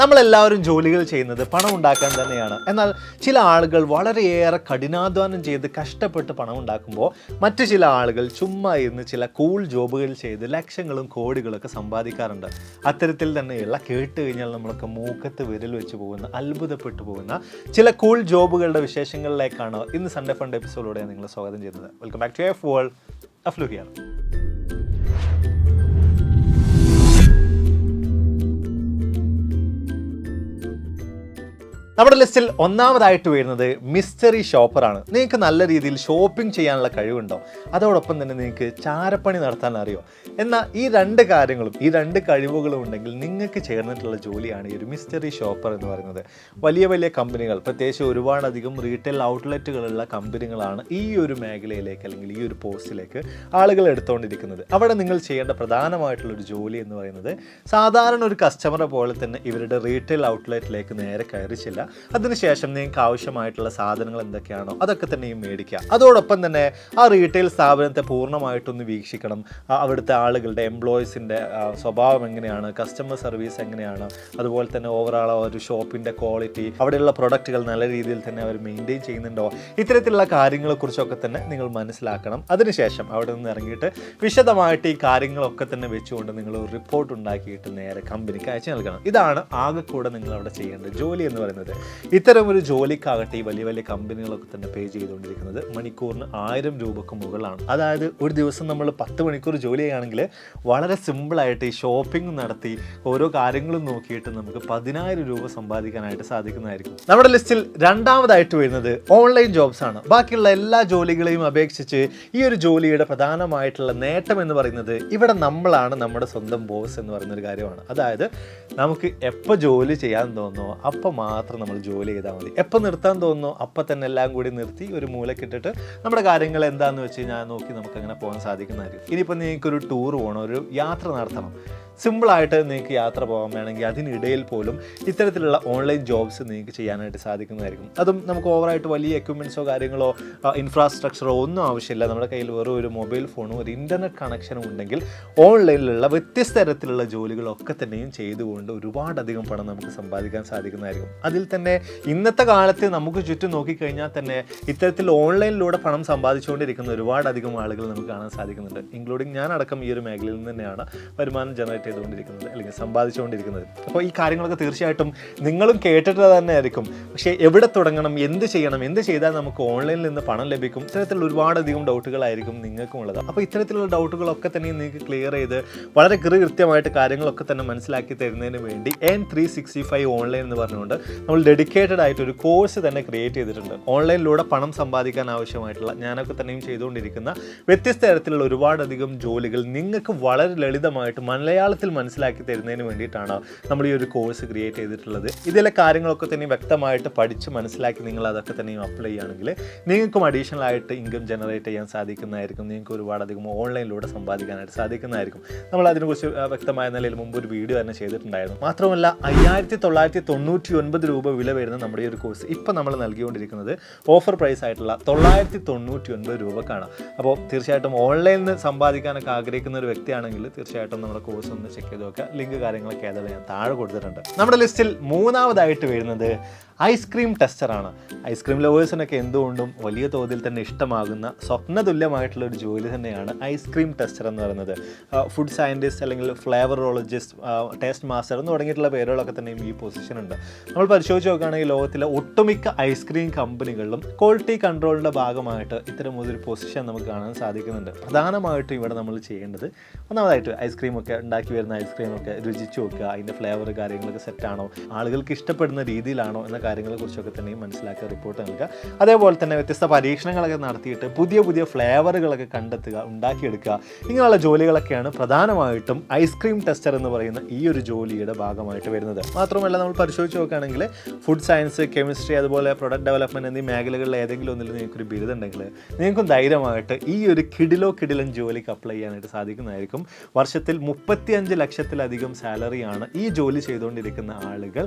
നമ്മളെല്ലാവരും ജോലികൾ ചെയ്യുന്നത് പണം ഉണ്ടാക്കാൻ തന്നെയാണ്. എന്നാൽ ചില ആളുകൾ വളരെയേറെ കഠിനാധ്വാനം ചെയ്ത് കഷ്ടപ്പെട്ട് പണം ഉണ്ടാക്കുമ്പോൾ മറ്റു ചില ആളുകൾ ചുമ്മാ ഇരുന്ന് ചില കൂൾ ജോബുകൾ ചെയ്ത് ലക്ഷങ്ങളും കോടികളൊക്കെ സമ്പാദിക്കാറുണ്ട്. അത്തരത്തിൽ തന്നെയുള്ള കേട്ട് കഴിഞ്ഞാൽ നമ്മളൊക്കെ മൂക്കത്ത് വിരൽ വെച്ച് പോകുന്ന അത്ഭുതപ്പെട്ടു പോകുന്ന ചില കൂൾ ജോബുകളുടെ വിശേഷങ്ങളിലേക്കാണ് ഇന്ന് സൺഡേ ഫണ്ട് എപ്പിസോഡിലൂടെ നിങ്ങൾ സ്വാഗതം ചെയ്യുന്നത്. Welcome back to F world അഫ്ലു നമ്മുടെ ലിസ്റ്റിൽ ഒന്നാമതായിട്ട് വരുന്നത് മിസ്റ്ററി ഷോപ്പറാണ് നിങ്ങൾക്ക് നല്ല രീതിയിൽ ഷോപ്പിംഗ് ചെയ്യാനുള്ള കഴിവുണ്ടോ? അതോടൊപ്പം തന്നെ നിങ്ങൾക്ക് ചാരപ്പണി നടത്താൻ അറിയോ? എന്നാൽ ഈ രണ്ട് കാര്യങ്ങളും ഈ രണ്ട് കഴിവുകളും ഉണ്ടെങ്കിൽ നിങ്ങൾക്ക് ചേർന്നിട്ടുള്ള ജോലിയാണ് ഈ ഒരു മിസ്റ്ററി ഷോപ്പർ എന്ന് പറയുന്നത്. വലിയ വലിയ കമ്പനികൾ പ്രത്യേകിച്ച് ഒരുപാടധികം റീറ്റെയിൽ ഔട്ട്ലെറ്റുകളുള്ള കമ്പനികളാണ് ഈ ഒരു മേഖലയിലേക്ക് അല്ലെങ്കിൽ ഈ ഒരു പോസ്റ്റിലേക്ക് ആളുകൾ എടുത്തുകൊണ്ടിരിക്കുന്നത് അവിടെ നിങ്ങൾ ചെയ്യേണ്ട പ്രധാനമായിട്ടുള്ള ഒരു ജോലി എന്ന് പറയുന്നത് സാധാരണ ഒരു കസ്റ്റമറെ പോലെ തന്നെ ഇവരുടെ റീറ്റെയിൽ ഔട്ട്ലെറ്റിലേക്ക് നേരെ കയറിച്ചില്ല അതിനുശേഷം നിങ്ങൾക്ക് ആവശ്യമായിട്ടുള്ള സാധനങ്ങൾ എന്തൊക്കെയാണോ അതൊക്കെ തന്നെയും മേടിക്കുക. അതോടൊപ്പം തന്നെ ആ റീറ്റെയിൽ സ്ഥാപനത്തെ പൂർണമായിട്ടൊന്ന് വീക്ഷിക്കണം. അവിടുത്തെ ആളുകളുടെ എംപ്ലോയീസിന്റെ സ്വഭാവം എങ്ങനെയാണ് കസ്റ്റമർ സർവീസ് എങ്ങനെയാണ് അതുപോലെ തന്നെ ഓവറോൾ ഒരു ഷോപ്പിന്റെ ക്വാളിറ്റി അവിടെയുള്ള പ്രൊഡക്റ്റുകൾ നല്ല രീതിയിൽ തന്നെ അവർ മെയിന്റെയിൻ ചെയ്യുന്നുണ്ടോ ഇത്തരത്തിലുള്ള കാര്യങ്ങളെക്കുറിച്ചൊക്കെ തന്നെ നിങ്ങൾ മനസ്സിലാക്കണം. അതിനുശേഷം അവിടെ നിന്ന് ഇറങ്ങിയിട്ട് വിശദമായിട്ട് ഈ കാര്യങ്ങളൊക്കെ തന്നെ വെച്ചുകൊണ്ട് നിങ്ങൾ റിപ്പോർട്ട് ഉണ്ടാക്കിയിട്ട് നേരെ കമ്പനിക്ക് അയച്ചു നൽകണം. ഇതാണ് ആകെ കൂടെ നിങ്ങൾ അവിടെ ചെയ്യേണ്ട ജോലി എന്ന് പറയുന്നത് ഇത്തരം ഒരു ജോലിക്കാകട്ടെ ഈ വലിയ വലിയ കമ്പനികളൊക്കെ തന്നെ പേ ചെയ്തുകൊണ്ടിരിക്കുന്നത് മണിക്കൂറിന് ആയിരം രൂപക്ക് മുകളിലാണ്. അതായത് ഒരു ദിവസം നമ്മൾ പത്ത് മണിക്കൂർ ജോലി ചെയ്യുകയാണെങ്കിൽ വളരെ സിമ്പിളായിട്ട് ഈ ഷോപ്പിംഗ് നടത്തി ഓരോ കാര്യങ്ങളും നോക്കിയിട്ട് നമുക്ക് പതിനായിരം രൂപ സമ്പാദിക്കാനായിട്ട് സാധിക്കുന്നതായിരിക്കും. നമ്മുടെ ലിസ്റ്റിൽ രണ്ടാമതായിട്ട് വരുന്നത് ഓൺലൈൻ ജോബ്സ് ആണ്. ബാക്കിയുള്ള എല്ലാ ജോലികളെയും അപേക്ഷിച്ച് ഈ ഒരു ജോലിയുടെ പ്രധാനമായിട്ടുള്ള നേട്ടം എന്ന് പറയുന്നത് ഇവിടെ നമ്മളാണ് നമ്മുടെ സ്വന്തം ബോസ് എന്ന് പറയുന്ന ഒരു കാര്യമാണ്. അതായത് നമുക്ക് എപ്പോൾ ജോലി ചെയ്യാൻ തോന്നുന്നു അപ്പോൾ മാത്രം നമ്മൾ ജോലി ചെയ്താൽ മതി. എപ്പോൾ നിർത്താൻ തോന്നുന്നോ അപ്പം തന്നെ എല്ലാം കൂടി നിർത്തി ഒരു മൂലക്കിട്ടിട്ട് നമ്മുടെ കാര്യങ്ങൾ എന്താണെന്ന് വെച്ച് കഴിഞ്ഞാൽ നോക്കി നമുക്ക് അങ്ങനെ പോകാൻ സാധിക്കുന്നതായിരിക്കും ഇനിയിപ്പോൾ നിങ്ങൾക്കൊരു ടൂർ പോകണം ഒരു യാത്ര നടത്തണം. സിമ്പിളായിട്ട് നിങ്ങൾക്ക് യാത്ര പോകാൻ വേണമെങ്കിൽ അതിനിടയിൽ പോലും ഇത്തരത്തിലുള്ള ഓൺലൈൻ ജോബ്സ് നിങ്ങൾക്ക് ചെയ്യാനായിട്ട് സാധിക്കുന്നതായിരിക്കും. അതും നമുക്ക് ഓവറായിട്ട് വലിയ എക്യുപ്മെന്റ്സോ കാര്യങ്ങളോ ഇൻഫ്രാസ്ട്രക്ചറോ ഒന്നും ആവശ്യമില്ല. നമ്മുടെ കയ്യിൽ വെറും ഒരു മൊബൈൽ ഫോണും ഒരു ഇന്റർനെറ്റ് കണക്ഷനും ഉണ്ടെങ്കിൽ ഓൺലൈനിലുള്ള വ്യത്യസ്ത തരത്തിലുള്ള ജോലികളൊക്കെ തന്നെയും ചെയ്തുകൊണ്ട് ഒരുപാടധികം പണം നമുക്ക് സമ്പാദിക്കാൻ സാധിക്കുന്നതായിരിക്കും. അതിൽ തന്നെ ഇന്നത്തെ കാലത്ത് നമുക്ക് ചുറ്റും നോക്കിക്കഴിഞ്ഞാൽ തന്നെ ഇത്തരത്തിൽ ഓൺലൈനിലൂടെ പണം സമ്പാദിച്ചുകൊണ്ടിരിക്കുന്ന ഒരുപാടധികം ആളുകൾ നമുക്ക് കാണാൻ സാധിക്കുന്നുണ്ട്. ഇൻക്ലൂഡിങ് ഞാൻ അടക്കം ഈ ഒരു മേഖലയിൽ നിന്ന് തന്നെയാണ് വരുമാനം ജനറേറ്റ് ചെയ്തുകൊണ്ടിരിക്കുന്നത് അല്ലെങ്കിൽ സമ്പാദിച്ചുകൊണ്ടിരിക്കുന്നത്. അപ്പോൾ ഈ കാര്യങ്ങളൊക്കെ തീർച്ചയായിട്ടും നിങ്ങളും കേട്ടിട്ട് തന്നെ ആയിരിക്കും പക്ഷേ എവിടെ തുടങ്ങണം എന്ത് ചെയ്യണം എന്ത് ചെയ്താൽ നമുക്ക് ഓൺലൈനിൽ നിന്ന് പണം ലഭിക്കും? ഇത്തരത്തിലുള്ള ഒരുപാടധികം ഡൗട്ടുകളായിരിക്കും നിങ്ങൾക്കും ഉള്ളത് അപ്പോൾ ഇത്തരത്തിലുള്ള ഡൗട്ടുകളൊക്കെ തന്നെ നിങ്ങൾക്ക് ക്ലിയർ ചെയ്ത് വളരെ കൃത്യമായിട്ട് കാര്യങ്ങളൊക്കെ തന്നെ മനസ്സിലാക്കി തരുന്നതിന് വേണ്ടി N three sixty five online എന്ന് പറഞ്ഞുകൊണ്ട് നമ്മൾ ഡെഡിക്കേറ്റഡ് ആയിട്ട് ഒരു കോഴ്സ് തന്നെ ക്രിയേറ്റ് ചെയ്തിട്ടുണ്ട്. ഓൺലൈനിലൂടെ പണം സമ്പാദിക്കാൻ ആവശ്യമായിട്ടുള്ള ഞാനൊക്കെ തന്നെയും ചെയ്തുകൊണ്ടിരിക്കുന്ന വ്യത്യസ്ത തരത്തിലുള്ള ഒരുപാടധികം ജോലികൾ നിങ്ങൾക്ക് വളരെ ലളിതമായിട്ട് മലയാളത്തിൽ മനസ്സിലാക്കി തരുന്നതിന് വേണ്ടിയിട്ടാണ് നമ്മൾ ഈ ഒരു കോഴ്സ് ക്രിയേറ്റ് ചെയ്തിട്ടുള്ളത്. ഇതിലെ കാര്യങ്ങളൊക്കെ തന്നെ വ്യക്തമായിട്ട് പഠിച്ച് മനസ്സിലാക്കി നിങ്ങൾ അതൊക്കെ തന്നെയും അപ്ലൈ ചെയ്യുകയാണെങ്കിൽ നിങ്ങൾക്കും അഡീഷണൽ ആയിട്ട് ഇൻകം ജനറേറ്റ് ചെയ്യാൻ സാധിക്കുന്നതായിരിക്കും. നിങ്ങൾക്ക് ഒരുപാടധികം ഓൺലൈനിലൂടെ സമ്പാദിക്കാനായിട്ട് സാധിക്കുന്നതായിരിക്കും. നമ്മൾ അതിനെക്കുറിച്ച് വ്യക്തമായ നിലയിൽ മുമ്പ് ഒരു വീഡിയോ തന്നെ ചെയ്തിട്ടുണ്ടായിരുന്നു. മാത്രമല്ല അയ്യായിരത്തി തൊള്ളായിരത്തി തൊണ്ണൂറ്റി ഒൻപത് രൂപ വില വരുന്ന നമ്മുടെ ഈ ഒരു കോഴ്സ് ഇപ്പം നമ്മൾ നൽകിക്കൊണ്ടിരിക്കുന്നത് ഓഫർ പ്രൈസ് ആയിട്ടുള്ള തൊള്ളായിരത്തി തൊണ്ണൂറ്റി ഒൻപത് രൂപക്കാണ്. അപ്പോൾ തീർച്ചയായിട്ടും ഓൺലൈനിൽ നിന്ന് സമ്പാദിക്കാനൊക്കെ ആഗ്രഹിക്കുന്ന ഒരു വ്യക്തിയാണെങ്കിൽ തീർച്ചയായിട്ടും നമ്മുടെ കോഴ്സ് ഒന്ന് ചെക്ക് ചെയ്ത് നോക്കുക. ലിങ്ക് കാര്യങ്ങളൊക്കെ ഏതായാലും ഞാൻ താഴെ കൊടുത്തിട്ടുണ്ട്. നമ്മുടെ ലിസ്റ്റിൽ മൂന്നാമതായിട്ട് വരുന്നത് ഐസ്ക്രീം ടെസ്റ്ററാണ് ഐസ്ക്രീം ലവേഴ്സിനൊക്കെ എന്തുകൊണ്ടും വലിയ തോതിൽ തന്നെ ഇഷ്ടമാകുന്ന സ്വപ്നതുല്യമായിട്ടുള്ള ഒരു ജോലി തന്നെയാണ് ഐസ്ക്രീം ടെസ്റ്റർ എന്ന് പറയുന്നത്. ഫുഡ് സയന്റിസ്റ്റ് അല്ലെങ്കിൽ ഫ്ലേവറോളജിസ്റ്റ് ടേസ്റ്റ് മാസ്റ്റർ എന്ന് തുടങ്ങിയിട്ടുള്ള പേരുകളൊക്കെ തന്നെയും ഈ പൊസിഷൻ ഉണ്ട്. നമ്മൾ പരിശോധിച്ച് നോക്കുകയാണെങ്കിൽ ലോകത്തിലെ ഒട്ടുമിക്ക ഐസ്ക്രീം കമ്പനികളിലും ക്വാളിറ്റി കൺട്രോളിന്റെ ഭാഗമായിട്ട് ഇത്തരം ഒരു പൊസിഷൻ നമുക്ക് കാണാൻ സാധിക്കുന്നുണ്ട്. പ്രധാനമായിട്ടും ഇവിടെ നമ്മൾ ചെയ്യേണ്ടത് ഒന്നാമതായിട്ട് ഐസ്ക്രീം ഒക്കെ ഉണ്ടാക്കി വരുന്ന ഐസ്ക്രീമൊക്കെ രുചിച്ച് നോക്കുക. അതിന്റെ ഫ്ലേവർ കാര്യങ്ങളൊക്കെ സെറ്റാണോ ആളുകൾക്ക് ഇഷ്ടപ്പെടുന്ന രീതിയിലാണോ? എന്ന കാര്യങ്ങളെക്കുറിച്ചൊക്കെ തന്നെയും മനസ്സിലാക്കുക റിപ്പോർട്ട് നൽകുക. അതേപോലെ തന്നെ വ്യത്യസ്ത പരീക്ഷണങ്ങളൊക്കെ നടത്തിയിട്ട് പുതിയ പുതിയ ഫ്ലേവറുകളൊക്കെ കണ്ടെത്തുക ഉണ്ടാക്കിയെടുക്കുക. ഇങ്ങനെയുള്ള ജോലികളൊക്കെയാണ് പ്രധാനമായിട്ടും ഐസ്ക്രീം ടെസ്റ്റർ എന്ന് പറയുന്ന ഈ ഒരു ജോലിയുടെ ഭാഗമായിട്ട് വരുന്നത്. മാത്രമല്ല നമ്മൾ പരിശോധിച്ച് നോക്കുകയാണെങ്കിൽ ഫുഡ് സയൻസ് കെമിസ്ട്രി അതുപോലെ പ്രൊഡക്റ്റ് ഡെവലപ്മെന്റ് എന്നീ മേഖലകളിൽ ഏതെങ്കിലും ഒന്നിൽ നിങ്ങൾക്കൊരു ബിരുദമുണ്ടെങ്കിൽ നിങ്ങൾക്കും ധൈര്യമായിട്ട് ഈ ഒരു കിടിലോ കിടിലൻ ജോലിക്ക് അപ്ലൈ ചെയ്യാനായിട്ട് സാധിക്കുന്നതായിരിക്കും. വർഷത്തിൽ മുപ്പത്തിയഞ്ച് ലക്ഷത്തിലധികം സാലറിയാണ് ഈ ജോലി ചെയ്തുകൊണ്ടിരിക്കുന്ന ആളുകൾ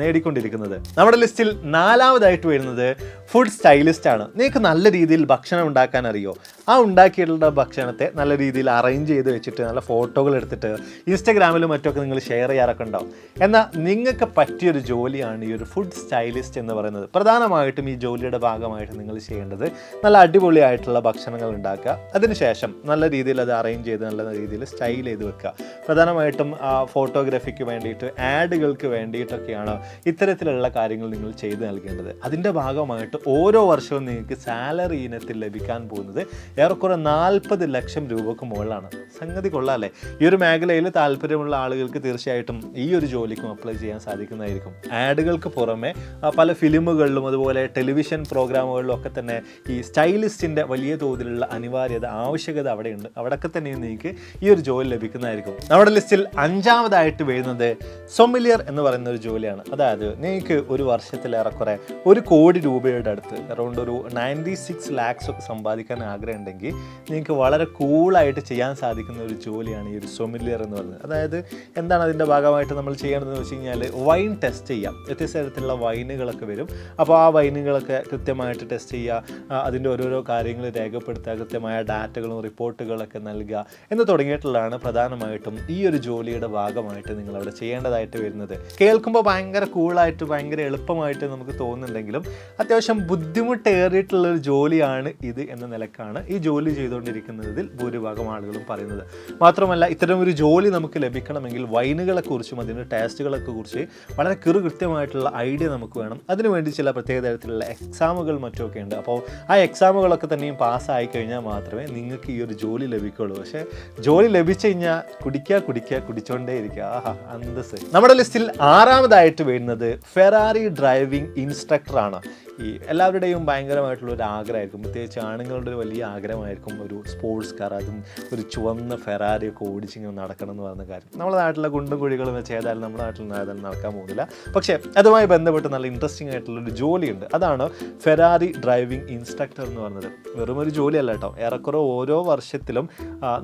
നേടിക്കൊണ്ടിരിക്കുന്നത്. നമ്മുടെ നമ്മുടെ ലിസ്റ്റിൽ നാലാമതായിട്ട് വരുന്നത് ഫുഡ് സ്റ്റൈലിസ്റ്റ് ആണ്. നിങ്ങൾക്ക് നല്ല രീതിയിൽ ഭക്ഷണം ഉണ്ടാക്കാൻ അറിയോ? ആ ഉണ്ടാക്കിയിട്ടുള്ള ഭക്ഷണത്തെ നല്ല രീതിയിൽ അറേഞ്ച് ചെയ്ത് വെച്ചിട്ട് നല്ല ഫോട്ടോകൾ എടുത്തിട്ട് ഇൻസ്റ്റാഗ്രാമിലും മറ്റൊക്കെ നിങ്ങൾ ഷെയർ ചെയ്യാറൊക്കെ ഉണ്ടാവും. എന്നാൽ നിങ്ങൾക്ക് പറ്റിയൊരു ജോലിയാണ് ഈ ഒരു ഫുഡ് സ്റ്റൈലിസ്റ്റ് എന്ന് പറയുന്നത്. പ്രധാനമായിട്ടും ഈ ജോലിയുടെ ഭാഗമായിട്ട് നിങ്ങൾ ചെയ്യേണ്ടത് നല്ല അടിപൊളിയായിട്ടുള്ള ഭക്ഷണങ്ങൾ ഉണ്ടാക്കുക. അതിനുശേഷം നല്ല രീതിയിൽ അത് അറേഞ്ച് ചെയ്ത് നല്ല രീതിയിൽ സ്റ്റൈൽ ചെയ്ത് വെക്കുക. പ്രധാനമായിട്ടും ഫോട്ടോഗ്രാഫിക്ക് വേണ്ടിയിട്ട് ആഡുകൾക്ക് വേണ്ടിയിട്ടൊക്കെയാണ് ഇത്തരത്തിലുള്ള കാര്യങ്ങൾ നിങ്ങൾ ചെയ്ത് നൽകേണ്ടത്. അതിന്റെ ഭാഗമായിട്ട് ഓരോ വർഷവും നിങ്ങൾക്ക് സാലറി ഇനത്തിൽ ലഭിക്കാൻ പോകുന്നത് ഏറെക്കുറെ നാൽപ്പത് ലക്ഷം രൂപക്ക് മുകളിലാണ്. സംഗതി കൊള്ളാല്ലേ ഈ ഒരു മേഖലയിൽ താല്പര്യമുള്ള ആളുകൾക്ക് തീർച്ചയായിട്ടും ഈ ഒരു ജോലിക്കും അപ്ലൈ ചെയ്യാൻ സാധിക്കുന്നതായിരിക്കും. ആഡുകൾക്ക് പുറമെ പല ഫിലിമുകളിലും അതുപോലെ ടെലിവിഷൻ പ്രോഗ്രാമുകളിലും ഒക്കെ തന്നെ ഈ സ്റ്റൈലിസ്റ്റിന്റെ വലിയ തോതിലുള്ള അനിവാര്യത ആവശ്യകത അവിടെയുണ്ട്. അവിടെയൊക്കെ തന്നെ നിങ്ങൾക്ക് ഈ ഒരു ജോലി ലഭിക്കുന്നതായിരിക്കും. നമ്മുടെ ലിസ്റ്റിൽ അഞ്ചാമതായിട്ട് വരുന്നത് സൊമിലിയർ എന്ന് പറയുന്ന ഒരു ജോലിയാണ്. അതായത് നിങ്ങൾക്ക് ഒരു വർഷത്തിലേറെക്കുറെ ഒരു കോടി രൂപയുടെ അടുത്ത്. അറൗണ്ട് ഒരു നയന്റി സിക്സ് ലാക്സ് ഒക്കെ സമ്പാദിക്കാൻ ആഗ്രഹം ഉണ്ടെങ്കിൽ നിങ്ങൾക്ക് വളരെ കൂളായിട്ട് ചെയ്യാൻ സാധിക്കുന്ന ഒരു ജോലിയാണ് ഈ ഒരു സൊമിലിയർ എന്ന് പറയുന്നത്. അതായത് എന്താണ് അതിന്റെ ഭാഗമായിട്ട് നമ്മൾ ചെയ്യേണ്ടതെന്ന് വെച്ച് കഴിഞ്ഞാൽ വൈൻ ടെസ്റ്റ് ചെയ്യാം. വ്യത്യസ്ത തരത്തിലുള്ള വൈനുകളൊക്കെ വരും. അപ്പോൾ ആ വൈനുകളൊക്കെ കൃത്യമായിട്ട് ടെസ്റ്റ് ചെയ്യുക അതിന്റെ ഓരോരോ കാര്യങ്ങൾ രേഖപ്പെടുത്തുക കൃത്യമായ ഡാറ്റകളും റിപ്പോർട്ടുകളൊക്കെ നൽകുക എന്ന് തുടങ്ങിയിട്ടുള്ളതാണ് പ്രധാനമായിട്ടും ഈ ഒരു ജോലിയുടെ ഭാഗമായിട്ട് നിങ്ങൾ അവിടെ ചെയ്യേണ്ടതായിട്ട് വരുന്നത്. കേൾക്കുമ്പോൾ ഭയങ്കര കൂളായിട്ട് ഭയങ്കര എളുപ്പമായിട്ട് നമുക്ക് തോന്നുന്നുണ്ടെങ്കിലും അത്യാവശ്യം ബുദ്ധിമുട്ടേറിയിട്ടുള്ള ഒരു ജോലിയാണ് ഇത് എന്ന നിലക്കാണ് ഈ ജോലി ചെയ്തുകൊണ്ടിരിക്കുന്നതിൽ ഭൂരിഭാഗം ആളുകളും പറയുന്നത്. മാത്രമല്ല ഇത്തരം ഒരു ജോലി നമുക്ക് ലഭിക്കണമെങ്കിൽ വൈനുകളെ കുറിച്ചും അതിന്റെ ടേസ്റ്റുകളൊക്കെ കുറിച്ച് വളരെ കൃ കൃത്യമായിട്ടുള്ള ഐഡിയ നമുക്ക് വേണം. അതിനുവേണ്ടി ചില പ്രത്യേക തരത്തിലുള്ള എക്സാമുകൾ മറ്റുമൊക്കെ ഉണ്ട്. അപ്പോൾ ആ എക്സാമുകളൊക്കെ തന്നെയും പാസ്സായി കഴിഞ്ഞാൽ മാത്രമേ നിങ്ങൾക്ക് ഈ ഒരു ജോലി ലഭിക്കുള്ളൂ. പക്ഷേ ജോലി ലഭിച്ചു കഴിഞ്ഞാൽ കുടിക്കുക കുടിക്കുക കുടിച്ചോണ്ടേ ഇരിക്കുക ആഹാ അന്തസ് നമ്മുടെ ലിസ്റ്റിൽ ആറാമതായിട്ട് വരുന്നത് ഫെറാറി ഡ്രൈവിംഗ് ഇൻസ്ട്രക്ടറാണ്. ഈ എല്ലാവരുടെയും ഭയങ്കരമായിട്ടുള്ള ഒരു ആഗ്രഹമായിരിക്കും. പ്രത്യേകിച്ച് ആണുങ്ങളുടെ ഒരു വലിയ ആഗ്രഹമായിരിക്കും ഒരു സ്പോർട്സ് കാർ അതും ഒരു ചുവന്ന ഫെറാരി ഒക്കെ ഓടിച്ചിങ്ങനെ നടക്കണം എന്ന് പറയുന്ന കാര്യം. നമ്മുടെ നാട്ടിലെ കുണ്ടും കുഴികളും വെച്ച് ഏതായാലും നമ്മുടെ നാട്ടിൽ നിന്ന് ഏതായാലും നടക്കാൻ പോകുന്നില്ല. പക്ഷേ അതുമായി ബന്ധപ്പെട്ട് നല്ല ഇൻട്രസ്റ്റിംഗ് ആയിട്ടുള്ള ഒരു ജോലിയുണ്ട്. അതാണ് ഫെറാറി ഡ്രൈവിംഗ് ഇൻസ്ട്രക്ടർ എന്ന് പറയുന്നത്. വെറും ഒരു ജോലിയല്ല കേട്ടോ. ഏറെക്കുറെ ഓരോ വർഷത്തിലും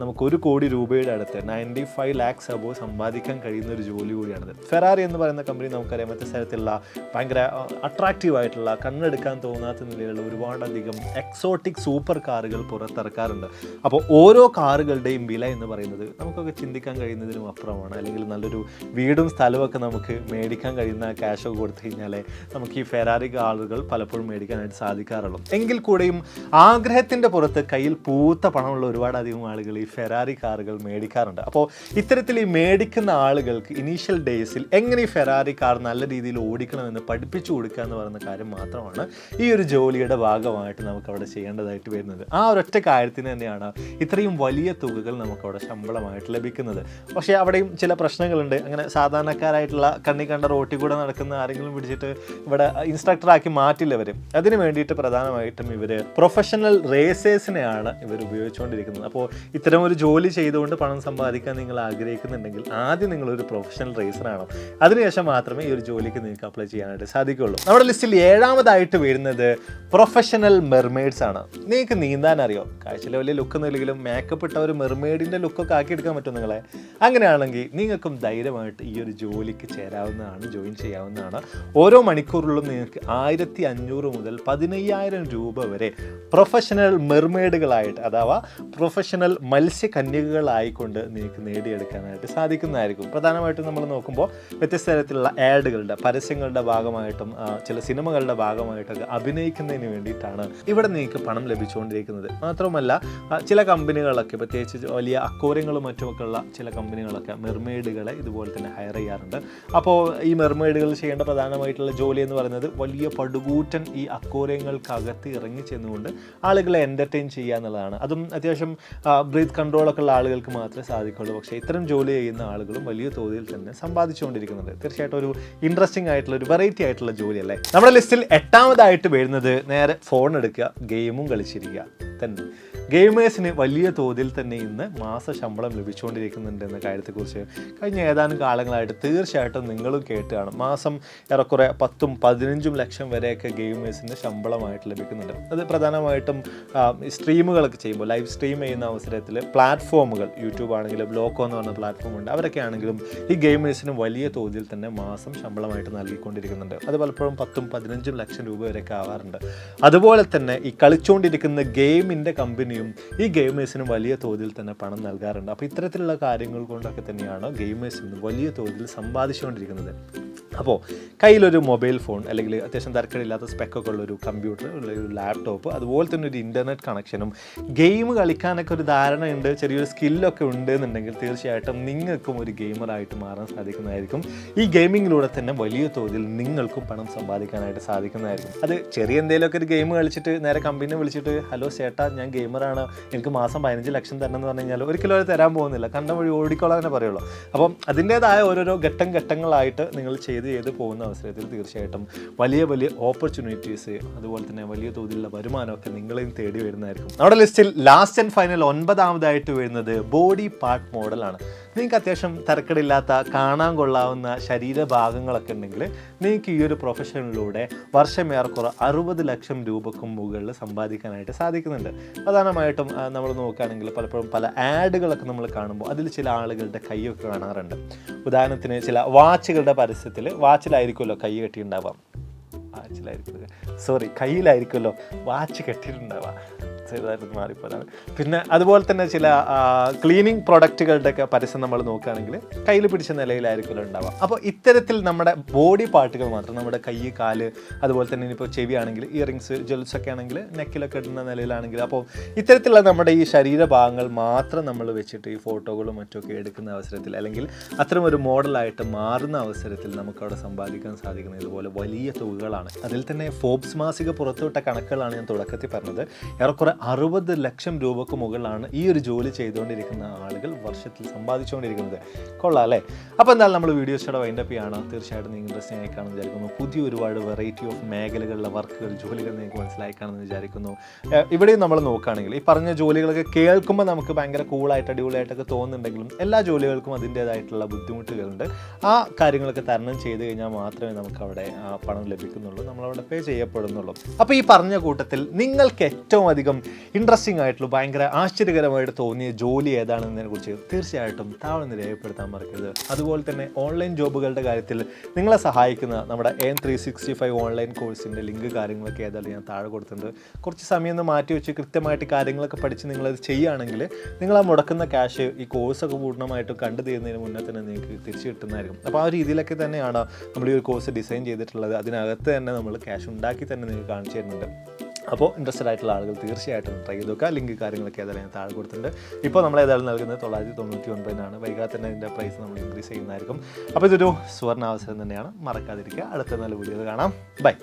നമുക്ക് ഒരു കോടി രൂപയുടെ അടുത്ത് നയന്റി ഫൈവ് ലാക്സ് അബോ സമ്പാദിക്കാൻ കഴിയുന്ന ഒരു ജോലി കൂടിയാണിത്. ഫെറാറി എന്ന് പറയുന്ന കമ്പനി നമുക്കറിയാം. മറ്റു സ്ഥലത്തുള്ള ഭയങ്കര അട്രാക്റ്റീവ് ആയിട്ടുള്ള കണ്ണെടുക്കാൻ തോന്നാത്ത നിലയിലുള്ള ഒരുപാടധികം എക്സോട്ടിക് സൂപ്പർ കാറുകൾ പുറത്തിറക്കാറുണ്ട്. അപ്പോൾ ഓരോ കാറുകളുടെയും വില എന്ന് പറയുന്നത് നമുക്കൊക്കെ ചിന്തിക്കാൻ കഴിയുന്നതിനും അപ്പുറമാണ്. അല്ലെങ്കിൽ നല്ലൊരു വീടും സ്ഥലമൊക്കെ നമുക്ക് മേടിക്കാൻ കഴിയുന്ന ക്യാഷൊക്കെ കൊടുത്തു കഴിഞ്ഞാൽ നമുക്ക് ഈ ഫെറാറി കാറുകൾ പലപ്പോഴും മേടിക്കാനായിട്ട് സാധിക്കാറുള്ളൂ. എങ്കിൽ കൂടെയും ആഗ്രഹത്തിന്റെ പുറത്ത് കയ്യിൽ പൂത്ത പണമുള്ള ഒരുപാടധികം ആളുകൾ ഈ ഫെറാറി കാറുകൾ മേടിക്കാറുണ്ട്. അപ്പോൾ ഇത്തരത്തിൽ ഈ മേടിക്കുന്ന ആളുകൾക്ക് ഇനീഷ്യൽ ഡേയ്സിൽ എങ്ങനെ ഈ ഫെറാറി കാർ നല്ല രീതിയിൽ ഓടിക്കണമെന്ന് പഠിപ്പിച്ചു കൊടുക്കുക എന്ന് പറയുന്ന കാര്യം മാത്രമാണ്. ഈ ഒരു ജോലിയുടെ ഭാഗമായിട്ട് നമുക്ക് അവിടെ ചെയ്യേണ്ടതായിട്ട് വരുന്നത്. ആ ഒരൊറ്റ കാര്യത്തിന് തന്നെയാണ് ഇത്രയും വലിയ തുകകൾ നമുക്കവിടെ ശമ്പളമായിട്ട് ലഭിക്കുന്നത്. പക്ഷേ അവിടെയും ചില പ്രശ്നങ്ങളുണ്ട്. അങ്ങനെ സാധാരണക്കാരായിട്ടുള്ള കണ്ണി കണ്ട റോട്ടിൽ കൂടെ നടക്കുന്ന ആരെങ്കിലും പിടിച്ചിട്ട് ഇവിടെ ഇൻസ്ട്രക്ടറാക്കി മാറ്റില്ല വരും അതിന് വേണ്ടിയിട്ട് പ്രധാനമായിട്ടും ഇവർ പ്രൊഫഷണൽ റേസേഴ്സിനെയാണ് ഇവർ ഉപയോഗിച്ചുകൊണ്ടിരിക്കുന്നത്. അപ്പോൾ ഇത്തരം ഒരു ജോലി ചെയ്തുകൊണ്ട് പണം സമ്പാദിക്കാൻ നിങ്ങൾ ആഗ്രഹിക്കുന്നുണ്ടെങ്കിൽ ആദ്യം നിങ്ങളൊരു പ്രൊഫഷണൽ റേസറാണോ അതിനുശേഷം മാത്രമേ ഈ ഒരു ജോലിക്ക് നിങ്ങൾക്ക് അപ്ലൈ ചെയ്യാനായിട്ട് സാധിക്കുകയുള്ളൂ. നമ്മുടെ ലിസ്റ്റിൽ ഏഴാമതായിട്ട് വരുന്നത് പ്രൊഫഷണൽ മെർമെയ്ഡ്സ് ആണ്. നിങ്ങൾക്ക് നീന്താൻ അറിയോ കാഴ്ചയിൽ വലിയ ലുക്ക് ഒന്നുമില്ലെങ്കിലും മേക്കപ്പ് ഇട്ട ഒരു മെർമെയ്ഡിന്റെ ലുക്കൊക്കെ ആക്കിയെടുക്കാൻ പറ്റും നിങ്ങളെ. അങ്ങനെയാണെങ്കിൽ നിങ്ങൾക്കും ധൈര്യമായിട്ട് ഈ ഒരു ജോലിക്ക് ചേരാവുന്നതാണ് ജോയിൻ ചെയ്യാവുന്നതാണ്. ഓരോ മണിക്കൂറിലും നിങ്ങൾക്ക് ആയിരത്തി അഞ്ഞൂറ് മുതൽ പതിനയ്യായിരം രൂപ വരെ പ്രൊഫഷണൽ മെർമെയ്ഡുകളായിട്ട് അഥവാ പ്രൊഫഷണൽ മത്സ്യകന്യകകളായിക്കൊണ്ട് നിങ്ങൾക്ക് നേടിയെടുക്കാനായിട്ട് സാധിക്കുന്നതായിരിക്കും. പ്രധാനമായിട്ടും നമ്മൾ നോക്കുമ്പോൾ വ്യത്യസ്ത തരത്തിലുള്ള ആഡുകളുടെ പരസ്യങ്ങളുടെ ഭാഗമായിട്ടും ചില സിനിമകളുടെ ഭാഗമായിട്ടൊക്കെ അഭിനയിക്കുന്നതിന് വേണ്ടിയിട്ടാണ് ഇവിടെ നിങ്ങൾക്ക് പണം ലഭിച്ചുകൊണ്ടിരിക്കുന്നത്. മാത്രമല്ല ചില കമ്പനികളൊക്കെ പ്രത്യേകിച്ച് വലിയ അക്കോരങ്ങളും മറ്റുമൊക്കെ ഉള്ള ചില കമ്പനികളൊക്കെ മെർമെയ്ഡുകളെ ഇതുപോലെ തന്നെ ഹയർ ചെയ്യാറുണ്ട്. അപ്പോൾ ഈ മെർമെയ്ഡുകൾ ചെയ്യേണ്ട പ്രധാനമായിട്ടുള്ള ജോലി എന്ന് പറയുന്നത് വലിയ പടുകൂറ്റൻ ഈ അക്കോരങ്ങൾക്കകത്ത് ഇറങ്ങി ചെന്നുകൊണ്ട് ആളുകളെ എന്റർടൈൻ ചെയ്യുക എന്നുള്ളതാണ്. അതും അത്യാവശ്യം ബ്രീത്ത് കൺട്രോളൊക്കെ ഉള്ള ആളുകൾക്ക് മാത്രമേ സാധിക്കുള്ളൂ. പക്ഷേ ഇത്തരം ജോലി ചെയ്യുന്ന ആളുകളും വലിയ തോതിൽ തന്നെ സമ്പാദിച്ചുകൊണ്ടിരിക്കുന്നുണ്ട്. തീർച്ചയായിട്ടും ഒരു ഇൻട്രസ്റ്റിംഗ് ആയിട്ടുള്ള ഒരു വെറൈറ്റി ആയിട്ടുള്ള ജോലിയല്ലേ നമ്മുടെ ലിസ്റ്റിൽ എട്ടാമതായിട്ട് വരുന്നത് നേരെ ഫോൺ എടുക്കുക ഗെയിമും കളിച്ചിരിക്കുക. തന്നെ. ഗെയിമേഴ്സിന് വലിയ തോതിൽ തന്നെ ഇന്ന് മാസ ശമ്പളം ലഭിച്ചുകൊണ്ടിരിക്കുന്നുണ്ട് എന്ന കാര്യത്തെക്കുറിച്ച് കഴിഞ്ഞ ഏതാനും കാലങ്ങളായിട്ട് തീർച്ചയായിട്ടും നിങ്ങളും കേട്ടുകയാണ് കാണും മാസം ഏറെക്കുറെ പത്തും പതിനഞ്ചും ലക്ഷം വരെയൊക്കെ ഗെയിമേഴ്സിന് ശമ്പളമായിട്ട് ലഭിക്കുന്നുണ്ട്. അത് പ്രധാനമായിട്ടും സ്ട്രീമുകളൊക്കെ ചെയ്യുമ്പോൾ ലൈവ് സ്ട്രീം ചെയ്യുന്ന അവസരത്തിൽ പ്ലാറ്റ്ഫോമുകൾ യൂട്യൂബ് ആണെങ്കിലും ലോക്കോ എന്ന് പറഞ്ഞ പ്ലാറ്റ്ഫോം ഉണ്ട് അവരൊക്കെ ആണെങ്കിലും ഈ ഗെയിമേഴ്സിന് വലിയ തോതിൽ തന്നെ മാസം ശമ്പളമായിട്ട് നൽകിക്കൊണ്ടിരിക്കുന്നുണ്ട്. അത് പലപ്പോഴും പത്തും പതിനഞ്ചും ലക്ഷം രൂപ വരെയൊക്കെ ആവാറുണ്ട്. അതുപോലെ തന്നെ ഈ കളിച്ചുകൊണ്ടിരിക്കുന്ന ഗെയിമിന്റെ കമ്പനിയും ഈ ഗെയിമേഴ്സിനും വലിയ തോതിൽ തന്നെ പണം നൽകാറുണ്ട്. അപ്പോൾ ഇത്തരത്തിലുള്ള കാര്യങ്ങൾ കൊണ്ടൊക്കെ തന്നെയാണ് ഗെയിമേഴ്സ് വലിയ തോതിൽ സമ്പാദിച്ചുകൊണ്ടിരിക്കുന്നത്. അപ്പോൾ കയ്യിലൊരു മൊബൈൽ ഫോൺ അല്ലെങ്കിൽ അത്യാവശ്യം തരക്കേടില്ലാത്ത സ്പെക്കൊക്കെ ഉള്ള ഒരു കമ്പ്യൂട്ടർ ഒരു ലാപ്ടോപ്പ് അതുപോലെ തന്നെ ഒരു ഇന്റർനെറ്റ് കണക്ഷനും ഗെയിം കളിക്കാനൊക്കെ ഒരു ധാരണയുണ്ട് ചെറിയൊരു സ്കില്ലൊക്കെ ഉണ്ട് എന്നുണ്ടെങ്കിൽ തീർച്ചയായിട്ടും നിങ്ങൾക്കും ഒരു ഗെയിമറായിട്ട് മാറാൻ സാധിക്കുന്നതായിരിക്കും. ഈ ഗെയിമിങ്ങിലൂടെ തന്നെ വലിയ തോതിൽ നിങ്ങൾക്കും പണം സമ്പാദിക്കാനായിട്ട് സാധിക്കുന്നതായിരിക്കും. അത് ചെറിയ എന്തെങ്കിലുമൊക്കെ ഒരു ഗെയിം കളിച്ചിട്ട് നേരെ കമ്പനിയെ വിളിച്ചിട്ട് ഹലോ ചേട്ടാ ഞാൻ ഗെയിമറാണ് എനിക്ക് മാസം പതിനഞ്ച് ലക്ഷം തരണം എന്ന് പറഞ്ഞു കഴിഞ്ഞാൽ ഒരിക്കലും അവർ തരാൻ പോകുന്നില്ല. കണ്ട വഴി ഓടിക്കോളാനെ പറയുള്ളൂ. അപ്പം അതിന്റേതായ ഓരോരോ ഘട്ടം ഘട്ടങ്ങളായിട്ട് നിങ്ങൾ ചെയ്ത് ചെയ്ത് ചെയ്ത് പോകുന്ന അവസരത്തിൽ തീർച്ചയായിട്ടും വലിയ വലിയ ഓപ്പർച്യൂണിറ്റീസ് അതുപോലെ തന്നെ വലിയ തോതിലുള്ള വരുമാനമൊക്കെ നിങ്ങളെയും തേടി വരുന്നതായിരിക്കും. നമ്മുടെ ലിസ്റ്റിൽ ലാസ്റ്റ് ആൻഡ് ഫൈനൽ ഒൻപതാമതായിട്ട് വരുന്നത് ബോഡി പാർട്ട് മോഡലാണ് നിങ്ങൾക്ക് അത്യാവശ്യം തരക്കടില്ലാത്ത കാണാൻ കൊള്ളാവുന്ന ശരീരഭാഗങ്ങളൊക്കെ ഉണ്ടെങ്കിൽ നിങ്ങൾക്ക് ഈ ഒരു പ്രൊഫഷനിലൂടെ വർഷം ഏറെക്കുറെ അറുപത് ലക്ഷം രൂപക്കും മുകളിൽ സമ്പാദിക്കാനായിട്ട് സാധിക്കുന്നുണ്ട്. പ്രധാനമായിട്ടും നമ്മൾ നോക്കുകയാണെങ്കിൽ പലപ്പോഴും പല ആഡുകളൊക്കെ നമ്മൾ കാണുമ്പോൾ അതിൽ ചില ആളുകളുടെ കൈയൊക്കെ കാണാറുണ്ട്. ഉദാഹരണത്തിന് ചില വാച്ചുകളുടെ പരസ്യത്തിൽ വാച്ചിലായിരിക്കുമല്ലോ കൈ കെട്ടിയിട്ടുണ്ടാവാം വാച്ചിലായിരിക്കും സോറി കയ്യിലായിരിക്കുമല്ലോ വാച്ച് കെട്ടിയിട്ടുണ്ടാവുക. ചെറുതായിട്ട് മാറിപ്പോലാണ് പിന്നെ അതുപോലെ തന്നെ ചില ക്ലീനിങ് പ്രൊഡക്റ്റുകളുടെ ഒക്കെ പരസ്യം നമ്മൾ നോക്കുകയാണെങ്കിൽ കയ്യിൽ പിടിച്ച നിലയിലായിരിക്കുമല്ലോ ഉണ്ടാവുക. അപ്പോൾ ഇത്തരത്തിൽ നമ്മുടെ ബോഡി പാർട്ടുകൾ മാത്രം നമ്മുടെ കൈ കാൽ അതുപോലെ തന്നെ ഇനിയിപ്പോൾ ചെവി ആണെങ്കിൽ ഇയറിങ്സ് ജ്വൽസ് ഒക്കെ ആണെങ്കിൽ നെക്കിലൊക്കെ ഇടുന്ന നിലയിലാണെങ്കിൽ അപ്പോൾ ഇത്തരത്തിലുള്ള നമ്മുടെ ഈ ശരീരഭാഗങ്ങൾ മാത്രം നമ്മൾ വെച്ചിട്ട് ഈ ഫോട്ടോകളും മറ്റൊക്കെ എടുക്കുന്ന അവസരത്തിൽ അല്ലെങ്കിൽ അത്തരം ഒരു മോഡലായിട്ട് മാറുന്ന അവസരത്തിൽ നമുക്ക് അവിടെ സമ്പാദിക്കാൻ സാധിക്കുന്ന ഇതുപോലെ വലിയ തുകകളാണ്. അതിൽ തന്നെ ഫോബ്സ് മാസിക പുറത്തുവിട്ട കണക്കുകളാണ് ഞാൻ തുടക്കത്തിൽ പറഞ്ഞത്. ഏറെക്കുറെ അറുപത് ലക്ഷം രൂപക്ക് മുകളിലാണ് ഈ ഒരു ജോലി ചെയ്തുകൊണ്ടിരിക്കുന്ന ആളുകൾ വർഷത്തിൽ സമ്പാദിച്ചുകൊണ്ടിരിക്കുന്നത്. കൊള്ളാം അല്ലേ? അപ്പോൾ എന്തായാലും നമ്മൾ വീഡിയോസോടെ വൈൻഡപ്പ് ചെയ്യാണ്. തീർച്ചയായിട്ടും നിങ്ങൾ ഇൻട്രസ്റ്റിംഗ് ആയി കാണുമെന്ന് വിചാരിക്കുന്നു. പുതിയ ഒരുപാട് വെറൈറ്റി ഓഫ് മേഖലകളിലെ വർക്കുകൾ ജോലികൾ നിങ്ങൾക്ക് മനസ്സിലായി കാണുമെന്ന് വിചാരിക്കുന്നു. ഇവിടെയും നമ്മൾ നോക്കുകയാണെങ്കിൽ ഈ പറഞ്ഞ ജോലികളൊക്കെ കേൾക്കുമ്പോൾ നമുക്ക് ഭയങ്കര കൂളായിട്ട് അടിപൊളിയായിട്ടൊക്കെ തോന്നുന്നുണ്ടെങ്കിലും എല്ലാ ജോലികൾക്കും അതിന്റേതായിട്ടുള്ള ബുദ്ധിമുട്ടുകളുണ്ട്. ആ കാര്യങ്ങളൊക്കെ തരണം ചെയ്ത് കഴിഞ്ഞാൽ മാത്രമേ നമുക്ക് അവിടെ പണം ലഭിക്കുന്നുള്ളൂ. നമ്മളവിടെ പേ ചെയ്യപ്പെടുന്നുള്ളൂ. അപ്പോൾ ഈ പറഞ്ഞ കൂട്ടത്തിൽ നിങ്ങൾക്ക് ഏറ്റവും അധികം ഇൻട്രസ്റ്റിംഗ് ആയിട്ടുള്ള ഭയങ്കര ആശ്ചര്യകരമായിട്ട് തോന്നിയ ജോലി ഏതാണെന്നതിനെ കുറിച്ച് തീർച്ചയായിട്ടും താഴെ നിന്ന് രേഖപ്പെടുത്താൻ മറക്കരുത്. അതുപോലെ തന്നെ ഓൺലൈൻ ജോബുകളുടെ കാര്യത്തിൽ നിങ്ങളെ സഹായിക്കുന്ന നമ്മുടെ N three sixty five online കോഴ്സിന്റെ ലിങ്ക് കാര്യങ്ങളൊക്കെ ഏതായാലും ഞാൻ താഴെ കൊടുത്തിട്ടുണ്ട്. കുറച്ച് സമയം ഒന്ന് മാറ്റി വെച്ച് കൃത്യമായിട്ട് കാര്യങ്ങളൊക്കെ പഠിച്ച് നിങ്ങളത് ചെയ്യുകയാണെങ്കിൽ നിങ്ങൾ ആ മുടക്കുന്ന ക്യാഷ് ഈ കോഴ്സൊക്കെ പൂർണമായിട്ടും കണ്ടു തീരുന്നതിന് മുന്നേ തന്നെ നിങ്ങൾക്ക് തിരിച്ചു കിട്ടുന്നതായിരിക്കും. അപ്പോൾ ആ രീതിയിലൊക്കെ തന്നെയാണ് നമ്മൾ ഈ ഒരു കോഴ്സ് ഡിസൈൻ ചെയ്തിട്ടുള്ളത്. അതിനകത്ത് തന്നെ നമ്മൾ ക്യാഷ് ഉണ്ടാക്കി തന്നെ നിങ്ങൾക്ക് കാണിച്ചു തരുന്നുണ്ട്. അപ്പോൾ ഇൻട്രസ്റ്റഡ് ആയിട്ടുള്ള ആളുകൾ തീർച്ചയായിട്ടും ട്രൈ ചെയ്ത് നോക്കുക. ലിങ്ക് കാര്യങ്ങളൊക്കെ ഏതായാലും ഞാൻ താഴെ കൊടുത്തിട്ടുണ്ട്. ഇപ്പോൾ നമ്മൾ ഏതായാലും നൽകുന്നത് തൊള്ളായിരത്തി തൊണ്ണൂറ്റി ഒൻപതിനാണ് വൈകാതെ തന്നെ ഇതിന്റെ പ്രൈസ് നമ്മൾ ഇൻക്രീസ് ചെയ്യുന്നതായിരിക്കും. അപ്പോൾ ഇതൊരു സുവർണ അവസരം തന്നെയാണ്. മറക്കാതിരിക്കുക. അടുത്ത നല്ല വീഡിയോ കാണാം. ബൈ